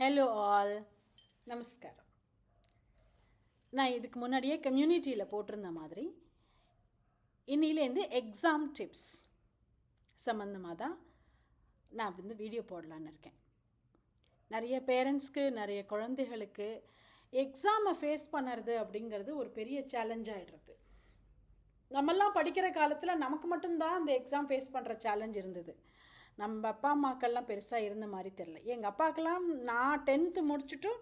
Hello all நமஸ்காரம் நான் இதுக்கு முன்னாடியே கம்யூனிட்டியில் போட்டிருந்த மாதிரி இன்னிலேருந்து எக்ஸாம் டிப்ஸ் சம்மந்தமாக தான் நான் வந்து வீடியோ போடலான்னு இருக்கேன். நிறைய பேரண்ட்ஸ்க்கு நிறைய குழந்தைகளுக்கு எக்ஸாமை ஃபேஸ் பண்ணுறது அப்படிங்கிறது ஒரு பெரிய சேலஞ்ச் ஆகிடுறது நம்மெல்லாம் படிக்கிற காலத்தில் நமக்கு மட்டும்தான் அந்த எக்ஸாம் ஃபேஸ் பண்ணுற சேலஞ்ச் இருந்தது. நம்ம அப்பா அம்மாக்கள்லாம் பெருசாக இருந்த மாதிரி தெரில எங்கள் அப்பாக்கெல்லாம் நான் டென்த்து முடிச்சுட்டும்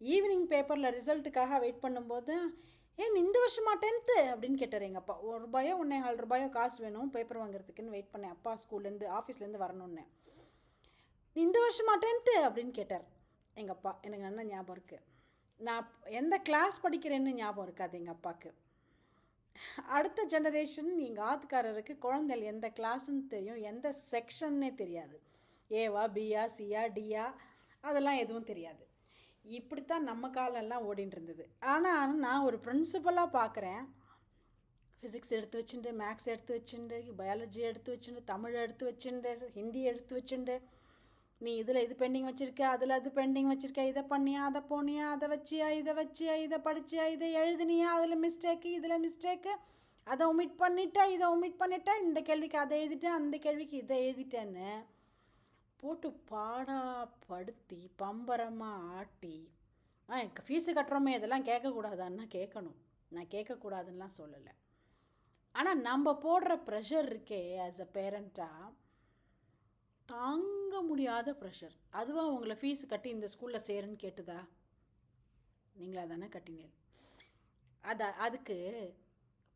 ஈவினிங் பேப்பரில் ரிசல்ட்டுக்காக வெயிட் பண்ணும்போது ஏன் இந்த வருஷமா டென்த்து அப்படின்னு கேட்டார் எங்கள் அப்பா. ஒரு ரூபாயோ ஒன்றே நாலு ரூபாயோ காசு வேணும் பேப்பர் வாங்குறதுக்குன்னு வெயிட் பண்ணேன். அப்பா ஸ்கூல்லேருந்து ஆஃபீஸ்லேருந்து வரணுன்னே இந்த வருஷமா டென்த்து அப்படின்னு கேட்டார் எங்கள் அப்பா. எனக்கு நல்லா ஞாபகம் இருக்குது நான் எந்த கிளாஸ் படிக்கிறேன்னு ஞாபகம் இருக்காது எங்கள் அப்பாவுக்கு. அடுத்த ஜெனரேஷன் எங்கள் ஆத்துக்காரருக்கு குழந்தைகள் எந்த கிளாஸ்ன்னு தெரியும் எந்த செக்ஷன்னே தெரியாது. ஏவா பியா சியா டியா அதெல்லாம் எதுவும் தெரியாது. இப்படித்தான் நம்ம காலம்லாம் ஓடின்னு இருந்தது ஆனால் நான் ஒரு பிரின்சிபலாக பார்க்குறேன் ஃபிசிக்ஸ் எடுத்து வச்சுட்டு மேக்ஸ் எடுத்து வச்சுட்டு பயாலஜி எடுத்து வச்சுட்டு தமிழ் எடுத்து வச்சுட்டு ஹிந்தி எடுத்து வச்சுட்டு நீ இதில் இது பெண்டிங் வச்சுருக்க அதில் அது பெண்டிங் வச்சுருக்க இதை பண்ணியா அதை போனியா அதை வச்சியா இதை வச்சியா இதை படிச்சியா இதை எழுதுனியா அதில் மிஸ்டேக்கு இதில் மிஸ்டேக்கு அதை ஒமிட் பண்ணிட்டா இதை ஒமிட் பண்ணிட்டா இந்த கேள்விக்கு அதை எழுதிட்டேன் அந்த கேள்விக்கு இதை எழுதிட்டேன்னு போட்டு பாடா படுத்தி பம்பரமாக ஆட்டி. ஆ எனக்கு ஃபீஸு கட்டுறோமே இதெல்லாம் கேட்கக்கூடாதான்னா கேட்கணும். நான் கேட்கக்கூடாதுன்னெலாம் சொல்லலை. ஆனால் நம்ம போடுற ப்ரெஷர் இருக்கே ஆஸ் அ பேரண்ட்டாக தாங்க முடியாத ப்ரெஷர் அதுவாக உங்களை ஃபீஸ் கட்டி இந்த ஸ்கூலில் சேருன்னு கேட்டுதா? நீங்களா தானே கட்டினீங்க அத அதுக்கு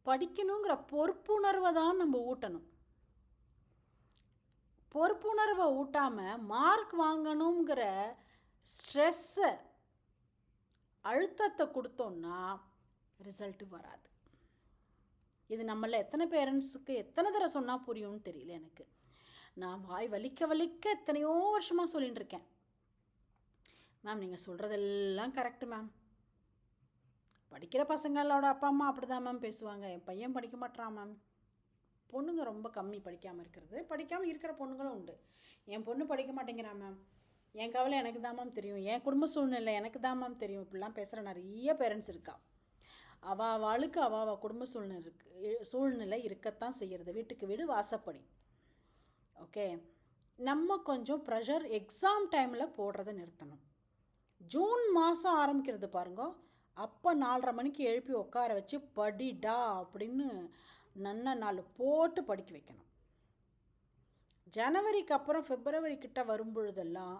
படிக்கணுங்கிற பொறுப்புணர்வை தான் நம்ம ஊட்டணும். பொறுப்புணர்வை ஊட்டாமல் மார்க் வாங்கணுங்கிற ஸ்ட்ரெஸ்ஸை அழுத்தத்தை கொடுத்தோன்னா ரிசல்ட்டு வராது. இது நம்மள எத்தனை பேரண்ட்ஸுக்கு எத்தனை தடவை சொன்னால் புரியும்னு தெரியல எனக்கு. நான் வாய் வலிக்க வலிக்க எத்தனையோ வருஷமாக சொல்லிட்டு இருக்கேன். மேம் நீங்கள் சொல்கிறதெல்லாம் கரெக்டு மேம் படிக்கிற பசங்களோட அப்பா அம்மா அப்படி தான் மேம் பேசுவாங்க. என் பையன் படிக்க மாட்டான் மேம் பொண்ணுங்க ரொம்ப கம்மி படிக்காமல் இருக்கிறது. படிக்காமல் இருக்கிற பொண்ணுங்களும் உண்டு. என் பொண்ணு படிக்க மாட்டேங்கிறான் மேம் என் கவலை எனக்கு தான் மேம் தெரியும். என் குடும்ப சூழ்நிலை எனக்கு தான் மேம் தெரியும். இப்படிலாம் பேசுகிற நிறைய பேரண்ட்ஸ் இருக்கா. அவள் அவளுக்கு அவள் அவள் குடும்ப சூழ்நிலை இருக்கு சூழ்நிலை இருக்கத்தான் செய்கிறது வீட்டுக்கு வீடு வாசப்படி. ஓகே? நம்ம கொஞ்சம் ப்ரெஷர் எக்ஸாம் டைமில் போடுறத நிறுத்தணும். ஜூன் மாதம் ஆரம்பிக்கிறது பாருங்க. அப்போ நாலரை மணிக்கு எழுப்பி உட்கார வச்சு படிடா அப்படின்னு நன்ன நாள் போட்டு படிக்க வைக்கணும். ஜனவரிக்கு அப்புறம் பிப்ரவரி கிட்ட வரும்பொழுதெல்லாம்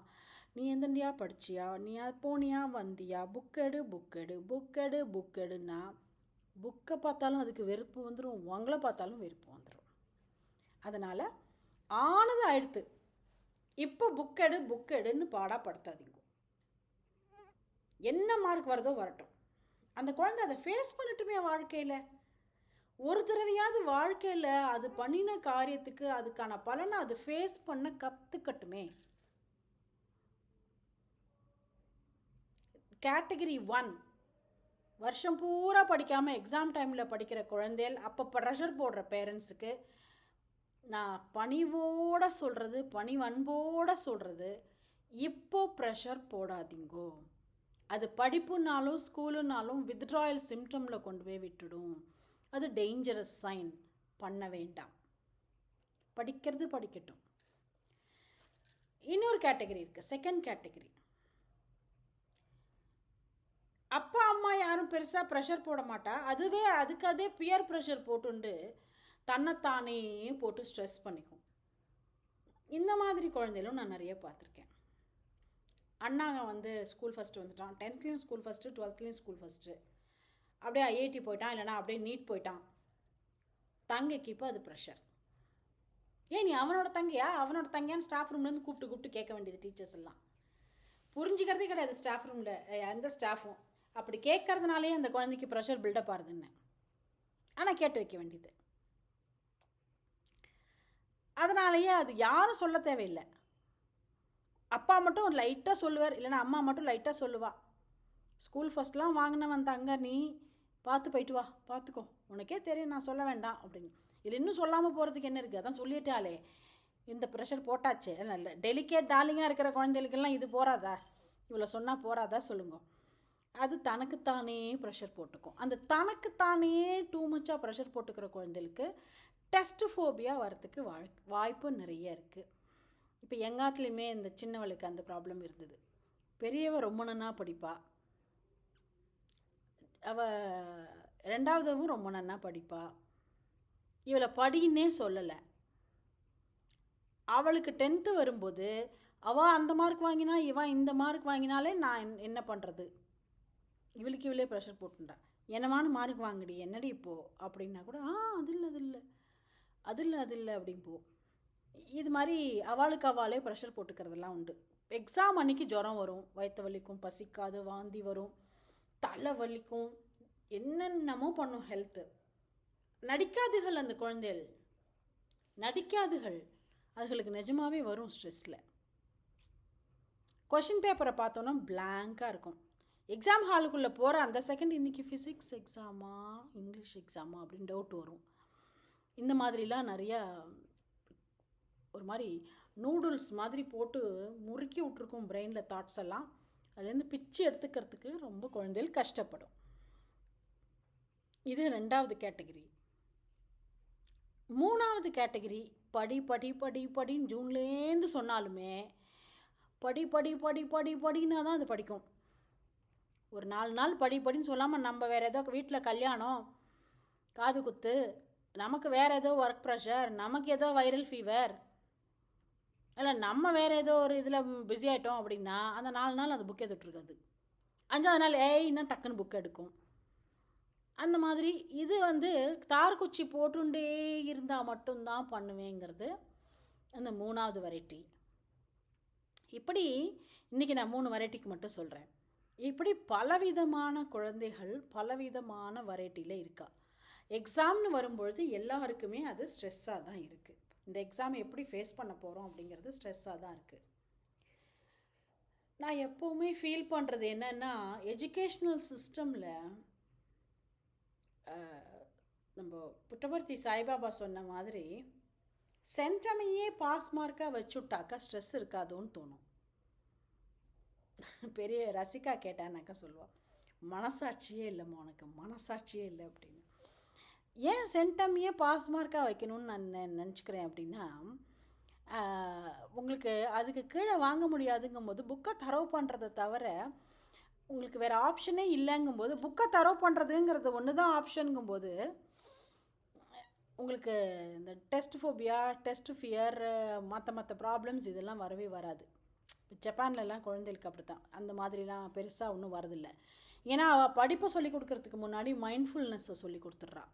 நீ எந்தண்டியா படிச்சியா? நீ போனியா? வந்தியா? புக் எடு புக் எடு புக் எடு புக் எடுன்னா புக்கை பார்த்தாலும் அதுக்கு வெறுப்பு வந்துடும் உங்களை பார்த்தாலும் வெறுப்பு வந்துடும் அதனால் ஆனது ஆயிடுத்து இப்போ புக் எடு புக் எடுன்னு பாடாப்படுத்தாதீங்க. என்ன மார்க் வருதோ வரட்டும். அந்த குழந்தை அதை ஃபேஸ் பண்ணட்டுமே வாழ்க்கையில். ஒரு தடவையாவது வாழ்க்கையில் அது பண்ணின காரியத்துக்கு அதுக்கான பலனை அது ஃபேஸ் பண்ண கற்றுக்கட்டுமே கேட்டகரி ஒன் வருஷம் பூரா படிக்காமல் எக்ஸாம் டைமில் படிக்கிற குழந்தைகள் அப்போ ப்ரெஷர் போடுற பேரண்ட்ஸுக்கு நான் பணிவோட சொல்கிறது பணிவன்போட சொல்கிறது இப்போ ப்ரெஷர் போடாதீங்கோ. அது படிப்புனாலும் ஸ்கூலுனாலும் வித்ட்ராயல் சிம்டமில் கொண்டு போய் விட்டுடும். அது டேஞ்சரஸ் சைன் பண்ண வேண்டாம். படிக்கிறது படிக்கட்டும். இன்னொரு கேட்டகரி இருக்குது செகண்ட் கேட்டகரி அப்பா அம்மா யாரும் பெருசாக ப்ரெஷர் போட மாட்டா. அதுவே அதுக்கு அதே பியர் ப்ரெஷர் போட்டுண்டு தன்னைத்தானே போட்டு ஸ்ட்ரெஸ் பண்ணிக்கும். இந்த மாதிரி குழந்தைகளும் நான் நிறைய பார்த்துருக்கேன். அண்ணாங்க வந்து ஸ்கூல் ஃபஸ்ட்டு வந்துட்டான். டென்த்லேயும் ஸ்கூல் ஃபஸ்ட்டு டுவெல்த்லேயும் ஸ்கூல் ஃபஸ்ட்டு அப்படியே ஐஐடி போயிட்டான் இல்லைனா அப்படியே நீட் போயிட்டான். தங்கைக்கு இப்போ அது ப்ரெஷர் ஏன் நீ அவனோட தங்கையா? அவனோட தங்கையான்னு ஸ்டாஃப் ரூம்லேருந்து கூப்பிட்டு கூப்பிட்டு கேட்க வேண்டியது டீச்சர்ஸ் எல்லாம். புரிஞ்சுக்கிறதே கிடையாது ஸ்டாஃப் ரூமில் எந்த ஸ்டாஃபும் அப்படி கேட்கறதுனாலே அந்த குழந்தைக்கு ப்ரெஷர் பில்டப் ஆகுதுன்னு. ஆனால் கேட்டு வைக்க வேண்டியது. அதனாலேயே அது யாரும் சொல்ல தேவையில்லை. அப்பா மட்டும் லைட்டாக சொல்லுவார் இல்லைன்னா அம்மா மட்டும் லைட்டாக சொல்லுவா. ஸ்கூல் ஃபஸ்ட்லாம் வாங்கினவன் தங்க நீ பார்த்து போயிட்டு வா பார்த்துக்கோ. உனக்கே தெரியும் நான் சொல்ல வேண்டாம் அப்படின்னு. இல்லை இன்னும் சொல்லாமல் போகிறதுக்கு என்ன இருக்குது அதான் சொல்லிட்டாலே இந்த ப்ரெஷர் போட்டாச்சே. நல்ல டெலிகேட் டார்லிங்காக இருக்கிற குழந்தைகளுக்கெல்லாம் இது போகாதா இவ்வளோ சொன்னால் போகாதா சொல்லுங்க. அது தனக்குத்தானே ப்ரெஷர் போட்டுக்கும். அந்த தனக்குத்தானே டூ மச்சாக ப்ரெஷர் போட்டுக்கிற குழந்தைகளுக்கு டெஸ்ட் ஃபோபியா வரத்துக்கு வாய் வாய்ப்பு நிறைய இருக்குது இப்போ எங்காத்துலேயுமே இந்த சின்னவளுக்கு அந்த ப்ராப்ளம் இருந்தது. பெரியவ ரொம்ப நன்னா படிப்பா. அவ ரெண்டாவதவும் ரொம்ப நன்னா படிப்பா. இவளை படின்னே சொல்லலை. அவளுக்கு டென்த்து வரும்போது அவள் அந்த மார்க் வாங்கினா இவன் இந்த மார்க் வாங்கினாலே நான் என்ன- பண்ணுறது இவளுக்கு இவளே ப்ரெஷர் போட்டுட்டான் என்னமான மார்க் வாங்குடி என்னடி இப்போ? அப்படின்னா கூட ஆ அது இல்லை அது இல்லை. அது இல்லை அது இல்லை அப்படின் இது மாதிரி அவளுக்கு அவளே ப்ரெஷர் போட்டுக்கிறதெல்லாம் உண்டு. எக்ஸாம் அன்னைக்கு ஜுரம் வரும். வயிற்று வலிக்கும் பசிக்காது வாந்தி வரும் தலை வலிக்கும் என்னென்னமோ பண்ணும் ஹெல்த்து நடிக்காதுகள் அந்த குழந்தைகள். நடிக்காதுகள். அதுகளுக்கு நிஜமாவே வரும் ஸ்ட்ரெஸ்ஸில் கொஷின் பேப்பரை பார்த்தோன்னா பிளாங்காக இருக்கும். எக்ஸாம் ஹாலுக்குள்ளே போகிற அந்த செகண்ட் இன்றைக்கி ஃபிசிக்ஸ் எக்ஸாமா இங்கிலீஷ் எக்ஸாமா அப்படின்னு டவுட் வரும். இந்த மாதிரிலாம் நிறையா ஒரு மாதிரி நூடுல்ஸ் மாதிரி போட்டு முறுக்கி விட்ருக்கும் பிரெயினில் தாட்ஸ் எல்லாம். அதுலேருந்து பிச்சு எடுத்துக்கிறதுக்கு ரொம்ப குழந்தைகள் கஷ்டப்படும். இது ரெண்டாவது கேட்டகிரி மூணாவது கேட்டகிரி படி படி படி படின்னு ஜூன்லேருந்து சொன்னாலுமே படி படி படி படி படின்னா தான் அது படிக்கும். ஒரு நாலு நாள் படி படின்னு சொல்லாமல் நம்ம வேறு ஏதோ வீட்டில் கல்யாணம் காது குத்து நமக்கு வேறு ஏதோ ஒர்க் ப்ரெஷர் நமக்கு ஏதோ வைரல் ஃபீவர் இல்லை நம்ம வேறு ஏதோ ஒரு இதில் பிஸி ஆகிட்டோம் அப்படின்னா அந்த நாலு நாள் அது புக்கே தொட்டிருக்காது அஞ்சாவது நாள் ஏய்னா டக்குன்னு புக் எடுக்கும். அந்த மாதிரி இது வந்து தார்குச்சி போட்டுண்டே இருந்தால் மட்டும்தான் பண்ணுவேங்கிறது அந்த மூணாவது வெரைட்டி இப்படி இன்றைக்கி நான் மூணு வெரைட்டிக்கு மட்டும் சொல்கிறேன் இப்படி பலவிதமான குழந்தைகள் பலவிதமான வெரைட்டியில் இருக்கா. எக்ஸாம்னு வரும்பொழுது எல்லாருக்குமே அது ஸ்ட்ரெஸ்ஸாக தான் இருக்குது இந்த எக்ஸாம் எப்படி ஃபேஸ் பண்ண போகிறோம் அப்படிங்கிறது ஸ்ட்ரெஸ்ஸாக தான் இருக்குது நான் எப்போவுமே ஃபீல் பண்ணுறது என்னென்னா எஜுகேஷ்னல் சிஸ்டமில் நம்ம புட்டபர்த்தி சாய்பாபா சொன்ன மாதிரி சென்டமையே பாஸ் மார்க்காக வச்சுட்டாக்கா ஸ்ட்ரெஸ் இருக்காதோன்னு தோணும். பெரிய ரசிகா கேட்டானாக்கா சொல்லுவாள் மனசாட்சியே இல்லைம்மா உனக்கு மனசாட்சியே இல்லை அப்படின்னு. ஏன் சென்டமையே பாஸ் மார்க்காக வைக்கணும்னு நான் நினச்சிக்கிறேன் அப்படின்னா உங்களுக்கு அதுக்கு கீழே வாங்க முடியாதுங்கும்போது புக்கை தரவு பண்ணுறதை தவிர உங்களுக்கு வேறு ஆப்ஷனே இல்லைங்கும்போது புக்கை தரவு பண்ணுறதுங்கிறது ஒன்று தான் ஆப்ஷனுங்கும்போது உங்களுக்கு இந்த டெஸ்ட் ஃபோபியா டெஸ்ட் ஃபியர் மற்ற மற்ற ப்ராப்ளம்ஸ் இதெல்லாம் வரவே வராது. இப்போ ஜப்பான்லலாம் குழந்தைகளுக்கு அப்படி தான் அந்த மாதிரிலாம் பெருசாக ஒன்றும் வரதில்லை. ஏன்னா அவள் படிப்பை சொல்லி கொடுக்கறதுக்கு முன்னாடி மைண்ட்ஃபுல்னஸை சொல்லி கொடுத்துட்றா.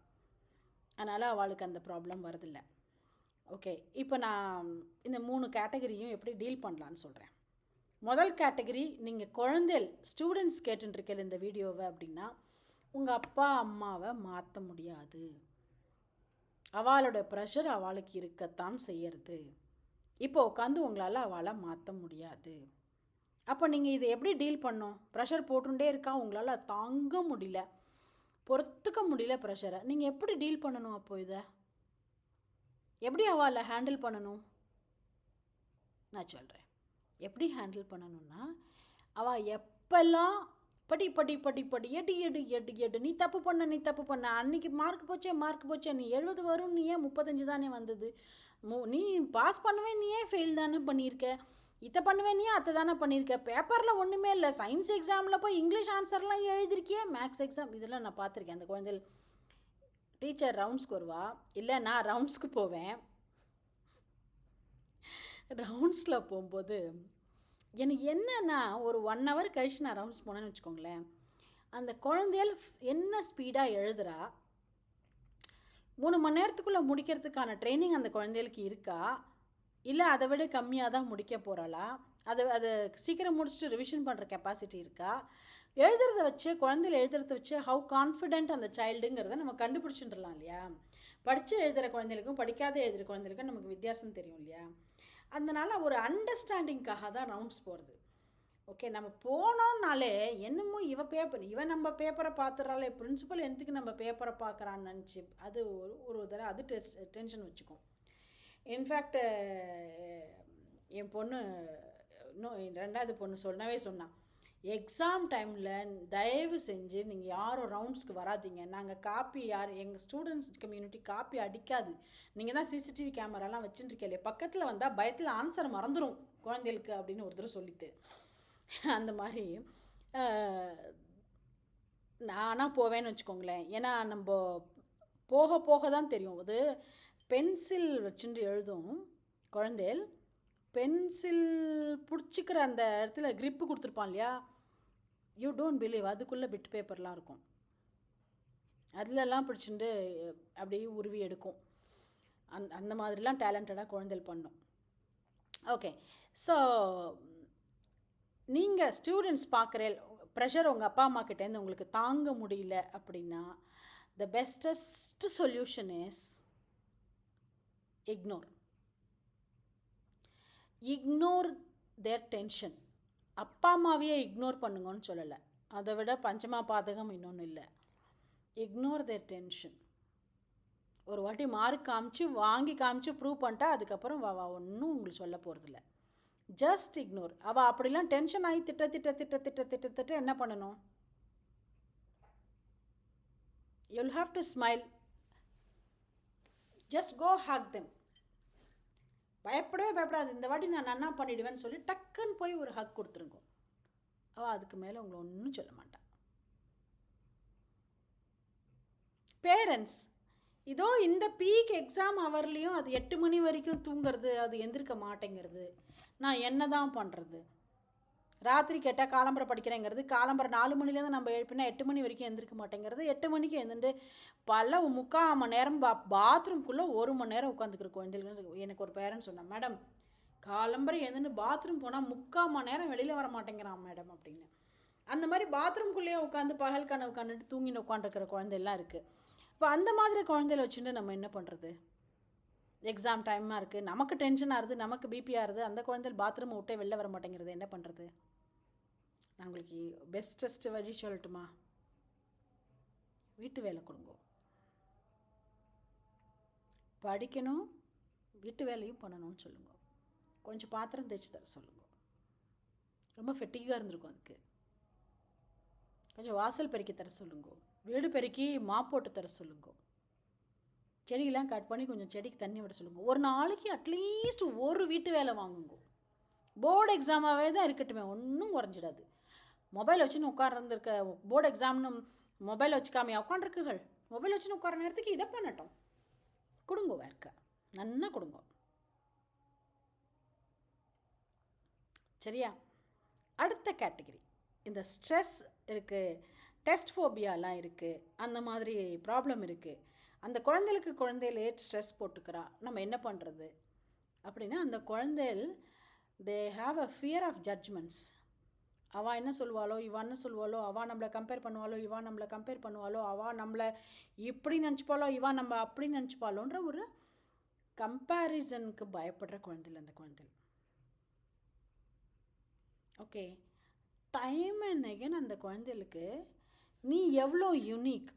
அதனால் அவளுக்கு அந்த ப்ராப்ளம் வரதில்லை ஓகே இப்போ நான் இந்த மூணு கேட்டகரியும் எப்படி டீல் பண்ணலான்னு சொல்கிறேன் முதல் கேட்டகரி நீங்கள் குழந்தைகள் ஸ்டூடெண்ட்ஸ் கேட்டுருக்கல இந்த வீடியோவை அப்படின்னா உங்கள் அப்பா அம்மாவை மாற்ற முடியாது. அவளோட ப்ரெஷர் அவளுக்கு இருக்கத்தான் செய்யறது. இப்போ உட்காந்து உங்களால் அவளை மாற்ற முடியாது. அப்போ நீங்கள் இதை எப்படி டீல் பண்ணோம் ப்ரெஷர் போட்டுகிட்டே இருக்கா? உங்களால் தாங்க முடியல. பொறுத்துக்க முடியல ப்ரெஷரை நீங்கள் எப்படி டீல் பண்ணணும் அப்போ இதை? எப்படி அவளை ஹேண்டில் பண்ணணும்? நான் சொல்கிறேன் எப்படி ஹேண்டில் பண்ணணும்னா அவள் எப்பெல்லாம் படி படி படி படி எடு எடு எடு எடு நீ தப்பு பண்ண நீ தப்பு பண்ண அன்னைக்கு மார்க் போச்சே மார்க் போச்சே நீ எழுபது வரும் நீ ஏன் முப்பத்தஞ்சு தானே வந்தது? மு நீ பாஸ் பண்ணவே நீ ஏன் ஃபெயில் தானே பண்ணியிருக்க? இதை பண்ணுவேன் நீ அத்தை தானே பண்ணியிருக்க பேப்பரில் ஒன்றுமே இல்லை. சயின்ஸ் எக்ஸாமில் போய் இங்கிலீஷ் ஆன்சர்லாம் எழுதிருக்கியே? மேக்ஸ் எக்ஸாம் இதெல்லாம் நான் பார்த்துருக்கேன். அந்த குழந்தைகள். டீச்சர் ரவுண்ட்ஸ்க்கு வருவா. இல்லை நான் ரவுண்ட்ஸ்க்கு போவேன். ரவுண்ட்ஸில் போகும்போது எனக்கு என்னன்னா ஒரு ஒன் ஹவர் கழிச்சு நான் ரவுண்ட்ஸ் போனேன்னு வச்சுக்கோங்களேன். அந்த குழந்தைகள் என்ன ஸ்பீடாக எழுதுறா? மூணு மணி நேரத்துக்குள்ளே முடிக்கிறதுக்கான ட்ரைனிங் அந்த குழந்தைகளுக்கு இருக்கா? இல்லை அதை விட கம்மியாக தான் முடிக்க போகிறாளா அதை அதை சீக்கிரம் முடிச்சுட்டு ரிவிஷன் பண்ணுற கெப்பாசிட்டி இருக்கா? எழுதுறத வச்சு குழந்தையில எழுதுறத வச்சு ஹவு கான்ஃபிடென்ட் அந்த சைல்டுங்கிறத நம்ம கண்டுபிடிச்சிட்டுலாம் இல்லையா? படித்து எழுதுகிற குழந்தைகளுக்கும் படிக்காத எழுதுகிற குழந்தைகளுக்கும் நமக்கு வித்தியாசம் தெரியும் இல்லையா? அதனால் ஒரு அண்டர்ஸ்டாண்டிங்காக தான் ரவுண்ட்ஸ் போகிறது ஓகே நம்ம போனோம்னாலே என்னமோ இவ பேப்பர் இவன் நம்ம பேப்பரை பார்த்துறாலே பிரின்சிபல் என்னத்துக்கு நம்ம பேப்பரை பார்க்குறான்னு நினச்சி அது ஒரு ஒரு தடவை அது டெஸ்ட் டென்ஷன் வச்சுக்கும். இன்ஃபேக்ட் uh, என் பொண்ணு இன்னும் ரெண்டாவது பொண்ணு சொன்னவே சொன்னான் எக்ஸாம் டைமில் தயவு செஞ்சு நீங்கள் யாரும் ரவுண்ட்ஸ்க்கு வராதீங்க. நாங்கள் காப்பி யார் எங்கள் ஸ்டூடெண்ட்ஸ் கம்யூனிட்டி காப்பி அடிக்காது. நீங்கள் தான் சிசிடிவி கேமராலாம் வச்சுட்டுருக்கீங்களே பக்கத்தில் வந்தால் பயத்தில் ஆன்சர் மறந்துடும் குழந்தைகளுக்கு அப்படின்னு ஒருத்தர் சொல்லிட்டு. அந்த மாதிரி நானாக போவேன்னு வச்சுக்கோங்களேன். ஏன்னா நம்ம போக போக தான் தெரியும். அது பென்சில் வச்சுட்டு எழுதும் குழந்தைகள் பென்சில் பிடிச்சிக்கிற அந்த இடத்துல க்ரிப்பு கொடுத்துருப்பான் இல்லையா? யூ டோன்ட் பிலீவ் அதுக்குள்ளே பிட் பேப்பர்லாம் இருக்கும். அதிலெல்லாம் பிடிச்சிட்டு அப்படியே உருவி எடுக்கும். அந் அந்த மாதிரிலாம் டேலண்டடாக குழந்தைகள் பண்ணும். ஓகே ஸோ நீங்கள் ஸ்டூடெண்ட்ஸ் பார்க்குற ப்ரெஷர் உங்கள் அப்பா அம்மா கிட்டேருந்து உங்களுக்கு தாங்க முடியல அப்படின்னா the bestest solution is ignore ignore their tension அப்பா அம்மாவையே இக்னோர் பண்ணுங்கன்னு சொல்லலை. அதை விட பஞ்சமா பாதகம் இன்னொன்று இல்லை. இக்னோர் தேர் டென்ஷன் ஒரு வாட்டி மார்க் காமிச்சு வாங்கி காமிச்சு ப்ரூவ் பண்ணிட்டா அதுக்கப்புறம் வா வா ஒன்றும் உங்களுக்கு சொல்ல போகிறதில்ல ஜஸ்ட் இக்னோர் அவள் அப்படிலாம் டென்ஷன் ஆகி திட்ட திட்ட திட்ட திட்ட திட்ட திட்ட என்ன பண்ணணும்? You'll have to smile just go hug them பயப்படவே பயப்படாது. இந்த வாட்டி நான் நன்னா பண்ணிடுவேன்னு சொல்லி டக்குன்னு போய் ஒரு ஹக் கொடுத்துருங்க. அவள் அதுக்கு மேலே உங்களை ஒன்றும் சொல்ல மாட்டான் பேரண்ட்ஸ் இதோ இந்த பீக் எக்ஸாம் அவர்லேயும் அது எட்டு மணி வரைக்கும் தூங்குறது அது எந்திருக்க மாட்டேங்கிறது. நான் என்ன தான் பண்ணுறது ராத்திரி கேட்டால் காலம்பரை படிக்கிறேங்கிறது காலம்பரை நாலு மணிலேருந்து நம்ம எழுப்பினா எட்டு மணி வரைக்கும் எழுந்திருக்க மாட்டேங்கிறது. எட்டு மணிக்கு எழுந்துட்டு பல முக்கால் மணி நேரம் பா பாத்ரூம்குள்ளே ஒரு மணி நேரம் உட்காந்துக்கிற குழந்தைகளுக்கு எனக்கு ஒரு பேரண்ட் சொன்னேன் மேடம் காலம்பரை எழுந்துட்டு பாத்ரூம் போனால் முக்கால் மணி நேரம் வெளியில் வர மாட்டேங்கிறான் மேடம் அப்படின்னு. அந்த மாதிரி பாத்ரூம்குள்ளேயே உட்காந்து பகல் கனவு உட்காந்துட்டு தூங்கின்னு உட்காந்துருக்கிற குழந்தைலாம் இருக்குது இப்போ அந்த மாதிரி குழந்தையில வச்சுட்டு நம்ம என்ன பண்ணுறது எக்ஸாம் டைமாக இருக்குது நமக்கு டென்ஷன் ஆகுது நமக்கு பிபி ஆகுது அந்த குழந்தைகள் பாத்ரூம் விட்டே வெளில வர மாட்டேங்கிறது. என்ன பண்ணுறது நான் உங்களுக்கு பெஸ்டஸ்ட் வழி சொல்லட்டுமா? வீட்டு வேலை கொடுங்க. படிக்கணும் வீட்டு வேலையும் பண்ணணும்னு சொல்லுங்க. கொஞ்சம் பாத்திரம் தேய்ச்சி தர சொல்லுங்க. ரொம்ப ஃபெட்டிக்காக இருந்திருக்கும் அதுக்கு. கொஞ்சம் வாசல் பெருக்கி தர சொல்லுங்க. வீடு பெருக்கி மாப் போட்டு தர சொல்லுங்க. செடியெல்லாம் கட் பண்ணி கொஞ்சம் செடிக்கு தண்ணி விட சொல்லுங்க. ஒரு நாளைக்கு அட்லீஸ்ட் ஒரு வீட்டு வேலை வாங்குங்க. போர்டு எக்ஸாமாகவே தான் இருக்கட்டுமே ஒன்றும் குறைஞ்சிடாது. மொபைல் வச்சுன்னு உட்கார்ந்துருக்க போர்டு எக்ஸாம்னு மொபைல் வச்சுக்காமையா உட்காந்துருக்குகள் மொபைல் வச்சுன்னு உட்கார நேரத்துக்கு இதை பண்ணட்டும். கொடுங்க வேர்க்க. நன்னா கொடுங்க. சரியா? அடுத்த கேட்டகரி. இந்த ஸ்ட்ரெஸ் இருக்குது டெஸ்ட் ஃபோபியாலாம் இருக்குது அந்த மாதிரி ப்ராப்ளம் இருக்குது அந்த குழந்தைகளுக்கு குழந்தையிலே ஸ்ட்ரெஸ் போட்டுக்கிறா நம்ம என்ன பண்ணுறது அப்படின்னா அந்த குழந்தைகள் they have a fear of judgements அவள் என்ன சொல்லுவாளோ இவா என்ன சொல்லுவாளோ அவள் நம்மளை கம்பேர் பண்ணுவாளோ இவா நம்மளை கம்பேர் பண்ணுவாளோ அவள் நம்மளை இப்படி நினச்சிப்பாளோ இவா நம்ம அப்படி நினச்சிப்பாளோன்ற ஒரு கம்பேரிசனுக்கு பயப்படுற குழந்தைகள் அந்த குழந்தைகள் ஓகே டைம் அண்ட் அகேன் அந்த குழந்தைகளுக்கு நீ எவ்வளோ யூனிக்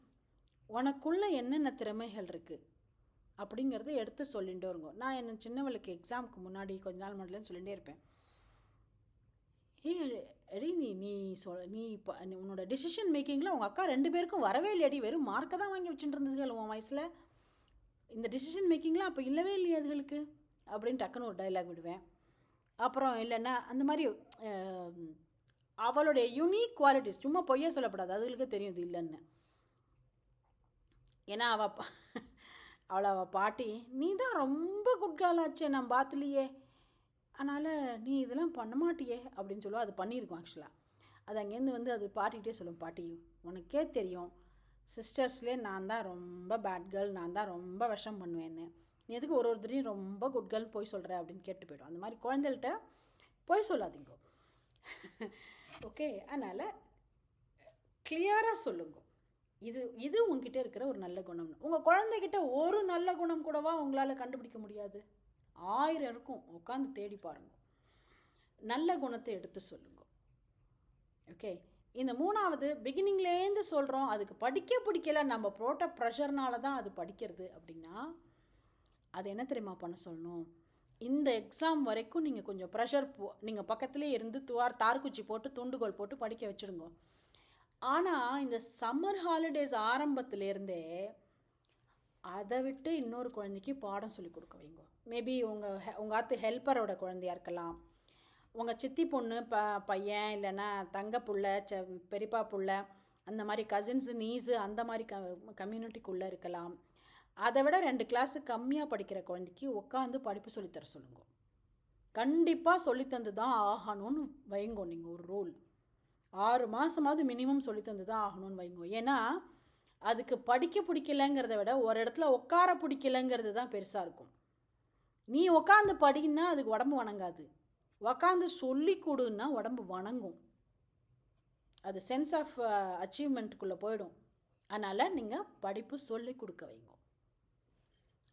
உனக்குள்ளே என்னென்ன திறமைகள் இருக்குது அப்படிங்கிறத எடுத்து சொல்லிகிட்டே இருங்க. நான் என்ன சின்னவளுக்கு எக்ஸாமுக்கு முன்னாடி கொஞ்ச நாள் முன்னாடிலாம் சொல்லிகிட்டே இருப்பேன். ஏ எடி நீ நீ சொல் நீ இப்போ உன்னோட டிசிஷன் மேக்கிங்கில் உங்கள் அக்கா ரெண்டு பேருக்கும் வரவே இல்லையடி. வெறும் மார்க்கை தான் வாங்கி வச்சுட்டு இருந்ததுகள் உன் வயசில். இந்த டிசிஷன் மேக்கிங்லாம் அப்போ இல்லவே இல்லையா அதுகளுக்கு. அப்படின்னு டக்குன்னு ஒரு டைலாக் விடுவேன். அப்புறம் இல்லைன்னா அந்த மாதிரி அவளுடைய யூனிக் குவாலிட்டிஸ் சும்மா பொய்யே சொல்லப்படாது. அதுகளுக்கு தெரியும் இது இல்லைன்னு. ஏன்னா அவள் பா அவளை அவள் பாட்டி நீ தான் ரொம்ப குட் நான் பார்த்துலையே. அதனால் நீ இதெல்லாம் பண்ண மாட்டியே அப்படின்னு சொல்லுவோம் அது பண்ணியிருக்கோம் ஆக்சுவலாக அது அங்கேருந்து வந்து அது பாட்டிகிட்டே சொல்லும் பாட்டி உனக்கே தெரியும் சிஸ்டர்ஸ்லேயே நான் தான் ரொம்ப பேட் கேர்ள் நான் தான் ரொம்ப விஷம் பண்ணுவேன்னு. நீ எதுக்கு ஒரு ஒருத்தரையும் ரொம்ப குட் கேர்ள் போய் சொல்கிற அப்படின்னு கேட்டு போய்டும் அந்த மாதிரி குழந்தைகள்கிட்ட போய் சொல்லாதீங்க. ஓகே அதனால் கிளியராக சொல்லுங்க. இது இது உங்ககிட்ட இருக்கிற ஒரு நல்ல குணம்னு. உங்கள் குழந்தைகிட்ட ஒரு நல்ல குணம் கூடவா உங்களால் கண்டுபிடிக்க முடியாது? ஆயிரம் இருக்கும். உட்காந்து தேடி பாருங்க. நல்ல குணத்தை எடுத்து சொல்லுங்க. ஓகே இந்த மூணாவது பிகினிங்லேருந்து சொல்கிறோம் அதுக்கு படிக்க பிடிக்கல. நம்ம போட்ட ப்ரெஷர்னால தான் அது படிக்கிறது. அப்படின்னா அது என்ன தெரியுமா பண்ண சொல்லணும்? இந்த எக்ஸாம் வரைக்கும் நீங்கள் கொஞ்சம் ப்ரெஷர் போ நீங்கள் பக்கத்துலேயே இருந்து துவார் தார்குச்சி போட்டு துண்டுகோல் போட்டு படிக்க வச்சுடுங்க. ஆனால் இந்த சம்மர் ஹாலிடேஸ் ஆரம்பத்துலேருந்தே அதை விட்டு இன்னொரு குழந்தைக்கு பாடம் சொல்லி கொடுக்க வைங்க. மேபி உங்கள் உங்கள் ஆத்து ஹெல்ப்பரோட குழந்தையா இருக்கலாம். உங்கள் சித்தி பொண்ணு ப பையன் இல்லைன்னா தங்க புள்ள செ பெரியப்பா புள்ள அந்த மாதிரி கசின்ஸு நீஸு அந்த மாதிரி க கம்யூனிட்டிக்குள்ளே இருக்கலாம். அதை விட ரெண்டு கிளாஸு கம்மியாக படிக்கிற குழந்தைக்கு உட்காந்து படிப்பு சொல்லித்தர சொல்லுங்க. கண்டிப்பாக சொல்லித்தந்து தான் ஆகணும்னு வைங்கோ நீங்கள் ஒரு ரூல் ஆறு மாதமாவது மினிமம் சொல்லித்தந்து தான் ஆகணும்னு வைங்கோ. ஏன்னா அதுக்கு படிக்க பிடிக்கலங்கிறத விட ஒரு இடத்துல உட்கார பிடிக்கலங்கிறது தான் பெருசாக இருக்கும். நீ உட்காந்து படின்னா அதுக்கு உடம்பு வணங்காது. உக்காந்து சொல்லி கொடுன்னா உடம்பு வணங்கும். அது சென்ஸ் ஆஃப் அச்சீவ்மெண்ட்டுக்குள்ளே போயிடும். அதனால் நீங்கள் படிப்பு சொல்லி கொடுக்க வைங்க.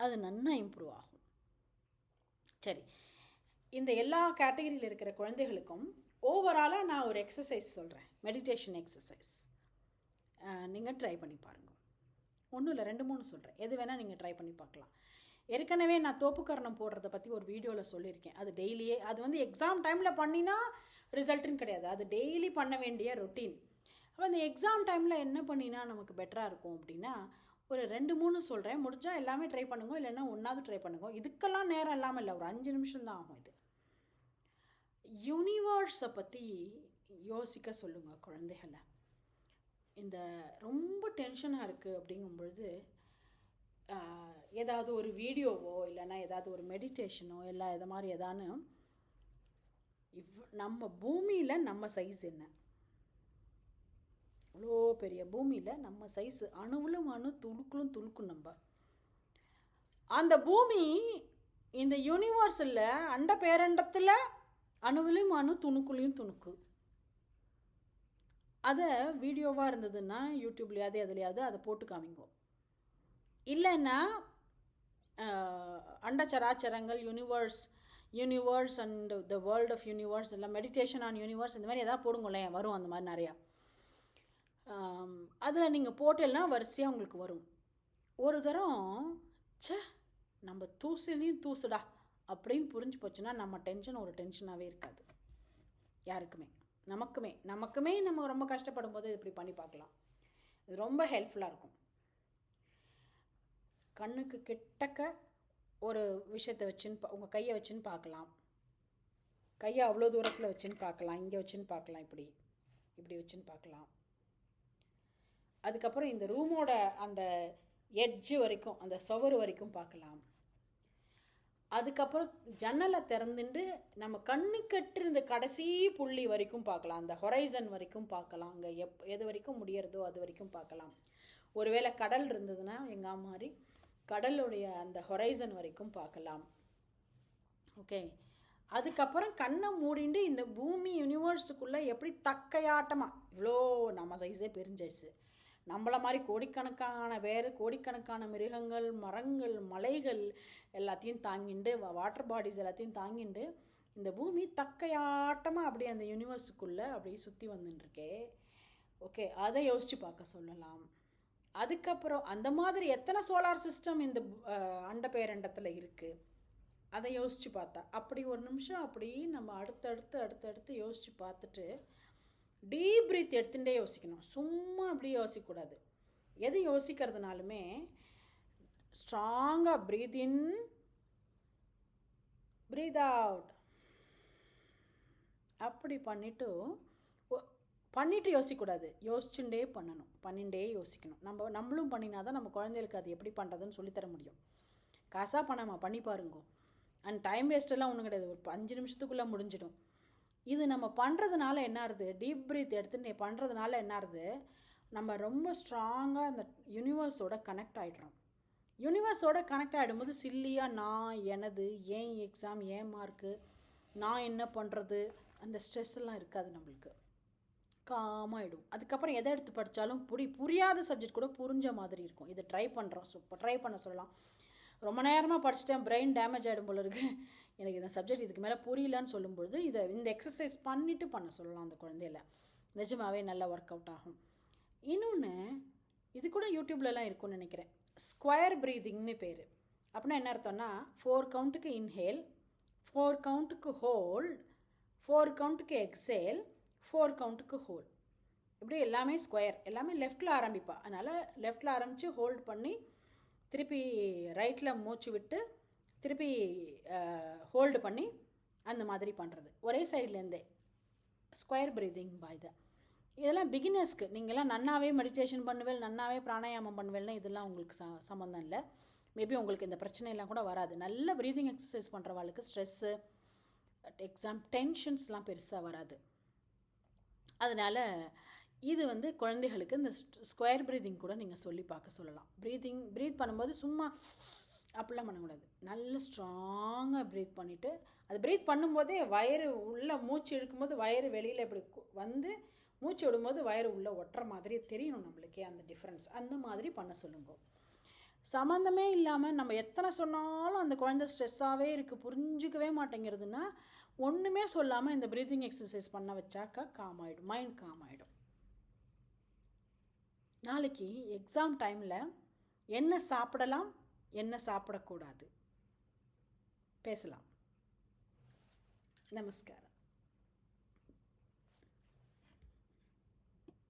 அது நன்னா இம்ப்ரூவ் ஆகும். சரி. இந்த எல்லா கேட்டகரியில் இருக்கிற குழந்தைகளுக்கும் ஓவராலாக நான் ஒரு எக்ஸசைஸ் சொல்கிறேன் மெடிடேஷன் எக்ஸசைஸ் நீங்கள் ட்ரை பண்ணி பாருங்கள் ஒன்றும் இல்லை ரெண்டு மூணு சொல்கிறேன் எது வேணால் நீங்கள் ட்ரை பண்ணி பார்க்கலாம். ஏற்கனவே நான் தோப்புக்கரணம் போடுறத பற்றி ஒரு வீடியோவில் சொல்லியிருக்கேன். அது டெய்லியே அது வந்து எக்ஸாம் டைமில் பண்ணினா ரிசல்ட்டுன்னு கிடையாது. அது டெய்லி பண்ண வேண்டிய ரொட்டீன் அப்போ அந்த எக்ஸாம் டைமில் என்ன பண்ணினா நமக்கு பெட்டராக இருக்கும் அப்படின்னா ஒரு ரெண்டு மூணு சொல்கிறேன் முடிஞ்சால் எல்லாமே ட்ரை பண்ணுங்க. இல்லைன்னா ஒன்றாவது ட்ரை பண்ணுங்க. இதுக்கெல்லாம் நேரம் இல்லாமல் இல்லை. ஒரு அஞ்சு நிமிஷம் தான் ஆகும் இது. யூனிவர்ஸை பற்றி யோசிக்க சொல்லுங்கள் குழந்தைகளை. இந்த ரொம்ப டென்ஷனாக இருக்குது அப்படிங்கும் பொழுது ஏதாவது ஒரு வீடியோவோ இல்லைன்னா ஏதாவது ஒரு மெடிடேஷனோ இல்லை இதை மாதிரி எதான்னு இவ் நம்ம பூமியில் நம்ம சைஸ் என்ன? இவ்வளோ பெரிய பூமியில் நம்ம சைஸு அணுவிலும் அணு துளுக்களும் துளுக்கும் நம்ம. அந்த பூமி இந்த யூனிவர்ஸில் அண்ட பேரண்டத்தில் அணுவிலும் அணு துணுக்குலையும் துணுக்கு. அதை வீடியோவாக இருந்ததுன்னா யூடியூப்லையாவது எதுலையாவது அதை போட்டு காமிங்கோ. இல்லைன்னா அண்டச்சராச்சரங்கள் universe universe and the world of universe இல்லை மெடிடேஷன் ஆன் யூனிவர்ஸ் இந்த மாதிரி எதாவது போடுங்களேன் வரும் அந்த மாதிரி நிறையா. அதில் நீங்கள் போட்டேன்னா வரிசையாக உங்களுக்கு வரும். ஒரு தரம் சே நம்ம தூசுலையும் தூசுடா அப்படின்னு புரிஞ்சு போச்சுன்னா நம்ம டென்ஷன் ஒரு டென்ஷனாகவே இருக்காது. யாருக்குமே. நமக்குமே. நமக்குமே நம்ம ரொம்ப கஷ்டப்படும் போது இப்படி பண்ணி பார்க்கலாம். இது ரொம்ப ஹெல்ப்ஃபுல்லாக இருக்கும். கண்ணுக்கு கிட்டக்க ஒரு விஷயத்தை வச்சுன்னு உங்கள் கையை வச்சுன்னு பார்க்கலாம். கையை அவ்வளோ தூரத்தில் வச்சுன்னு பார்க்கலாம். இங்கே வச்சுன்னு பார்க்கலாம். இப்படி. இப்படி வச்சுன்னு பார்க்கலாம். அதுக்கப்புறம் இந்த ரூமோட அந்த எட்ஜு வரைக்கும் அந்த சுவர் வரைக்கும் பார்க்கலாம். அதுக்கப்புறம் ஜன்னலை திறந்துட்டு நம்ம கண்ணு கட்டிருந்த கடைசி புள்ளி வரைக்கும் பார்க்கலாம். அந்த ஹொரைசன் வரைக்கும் பார்க்கலாம். அங்கே எப் எது வரைக்கும் முடியறதோ அது வரைக்கும் பார்க்கலாம். ஒருவேளை கடல் இருந்ததுன்னா எங்கள் மாதிரி கடலுடைய அந்த ஹொரைசன் வரைக்கும் பார்க்கலாம். ஓகே அதுக்கப்புறம் கண்ணை மூடிண்டு இந்த பூமி யூனிவர்ஸுக்குள்ளே எப்படி தக்கையாட்டமாக இவ்வளோ நம்ம சைஸே பெருஞ்சைஸு நம்மள மாதிரி கோடிக்கணக்கான வேறு கோடிக்கணக்கான மிருகங்கள் மரங்கள் மலைகள் எல்லாத்தையும் தாங்கிண்டு வாட்டர் பாடிஸ் எல்லாத்தையும் தாங்கிண்டு இந்த பூமி தக்கையாட்டமாக அப்படியே அந்த யூனிவர்ஸுக்குள்ளே அப்படியே சுற்றி வந்துட்டுருக்கே. ஓகே அதை யோசித்து பார்க்க சொல்லலாம். அதுக்கப்புறம் அந்த மாதிரி எத்தனை சோலார் சிஸ்டம் இந்த அண்ட பேரண்டத்தில் இருக்குது அதை யோசித்து பார்த்தா. அப்படி ஒரு நிமிஷம் அப்படி நம்ம அடுத்தடுத்து அடுத்தடுத்து யோசித்து பார்த்துட்டு டீப் பிரீத் எடுத்துகிட்டே யோசிக்கணும். சும்மா அப்படியே யோசிக்கக்கூடாது. எது யோசிக்கிறதுனாலுமே ஸ்ட்ராங்காக ப்ரீத் இன் ப்ரீத் அவுட் அப்படி பண்ணிவிட்டு பண்ணிவிட்டு யோசிக்கக்கூடாது. யோசிச்சுட்டே பண்ணணும். பண்ணிகிட்டே யோசிக்கணும். நம்ம நம்மளும் பண்ணினா தான் நம்ம குழந்தைகளுக்கு அது எப்படி பண்ணுறதுன்னு சொல்லித்தர முடியும். காசாக பண்ணாமா பண்ணி பாருங்க. அண்ட் டைம் வேஸ்ட்டெல்லாம் ஒன்றும் கிடையாது. ஒரு அஞ்சு நிமிஷத்துக்குள்ளே முடிஞ்சிடும். இது நம்ம பண்ணுறதுனால என்ன ஆகுது டீப் ப்ரீத் எடுத்துட்டு பண்ணுறதுனால என்ன ஆகுது நம்ம ரொம்ப ஸ்ட்ராங்காக அந்த யூனிவர்ஸோட கனெக்ட் ஆகிடுறோம் யூனிவர்ஸோட கனெக்ட் ஆகிடும்போது சில்லியாக நான் எனது ஏன் எக்ஸாம் ஏன் மார்க்கு நான் என்ன பண்ணுறது அந்த ஸ்ட்ரெஸ் எல்லாம் இருக்காது நம்மளுக்கு. காமாயிடும். அதுக்கப்புறம் எதை எடுத்து படித்தாலும் புரி புரியாத சப்ஜெக்ட் கூட புரிஞ்ச மாதிரி இருக்கும். இதை ட்ரை பண்ணுறோம் சூப்பர் ட்ரை பண்ண சொல்லலாம். ரொம்ப நேரமாக படிச்சிட்டேன். பிரெயின் டேமேஜ் ஆகிடும் போல இருக்குது எனக்கு இந்த சப்ஜெக்ட் இதுக்கு மேலே புரியலன்னு சொல்லும்பொழுது இதை இந்த எக்ஸசைஸ் பண்ணிவிட்டு பண்ண சொல்லலாம் அந்த குழந்தையில. நிஜமாகவே நல்லா ஒர்க் அவுட் ஆகும். இன்னொன்று இது கூட யூடியூப்லலாம் இருக்கும்னு நினைக்கிறேன். ஸ்கொயர் ப்ரீதிங்னு பேர். அப்படின்னா என்ன அர்த்தம்னா ஃபோர் கவுண்ட்டுக்கு இன்ஹேல் ஃபோர் கவுண்ட்டுக்கு ஹோல்ட் ஃபோர் கவுண்ட்டுக்கு எக்ஸேல் ஃபோர் கவுண்ட்டுக்கு ஹோல் இப்படி எல்லாமே ஸ்கொயர் எல்லாமே லெஃப்டில் ஆரம்பிப்பா. அதனால் லெஃப்டில் ஆரம்பித்து ஹோல்ட் பண்ணி திருப்பி ரைட்டில் மூச்சு விட்டு திருப்பி ஹோல்டு பண்ணி அந்த மாதிரி பண்ணுறது ஒரே சைட்லேருந்தே ஸ்கொயர் ப்ரீதிங் பாய் தான் இதெல்லாம் பிகினர்ஸ்க்கு நீங்களாம் நன்னாவே மெடிடேஷன் பண்ணுவேல் நன்னாவே பிராணாயாமம் பண்ணுவேல்னா இதெல்லாம் உங்களுக்கு ச சம்மந்தம் இல்லை. மேபி உங்களுக்கு இந்த பிரச்சனையெல்லாம் கூட வராது. நல்ல ப்ரீதிங் எக்ஸசைஸ் பண்ணுறவாளுக்கு ஸ்ட்ரெஸ்ஸு எக்ஸாம் டென்ஷன்ஸ்லாம் பெருசாக வராது. அதனால் இது வந்து குழந்தைகளுக்கு இந்த ஸ்கொயர் ப்ரீதிங் கூட நீங்கள் சொல்லி பார்க்க சொல்லலாம். ப்ரீதிங் ப்ரீத் பண்ணும்போது சும்மா அப்படிலாம் பண்ணக்கூடாது. நல்ல ஸ்ட்ராங்காக ப்ரீத் பண்ணிவிட்டு அது ப்ரீத் பண்ணும்போதே வயிறு உள்ளே மூச்சு இழுக்கும்போது வயிறு வெளியில் இப்படி வந்து மூச்சு விடும்போது வயிறு உள்ளே ஒட்டுற மாதிரி தெரியணும் நம்மளுக்கே அந்த டிஃப்ரென்ஸ் அந்த மாதிரி பண்ண சொல்லுங்க. சம்மந்தமே இல்லாமல் நம்ம எத்தனை சொன்னாலும் அந்த குழந்தை ஸ்ட்ரெஸ்ஸாகவே இருக்குது புரிஞ்சிக்கவே மாட்டேங்கிறதுனா ஒன்றுமே சொல்லாமல் இந்த ப்ரீதிங் எக்ஸசைஸ் பண்ண வச்சாக்கா காம் ஆகிடும் மைண்ட் காம் ஆகிடும் நாளைக்கு எக்ஸாம் டைமில் என்ன சாப்பிடலாம் என்ன சாப்பிடக்கூடாது? பேசலாம். நமஸ்காரம்.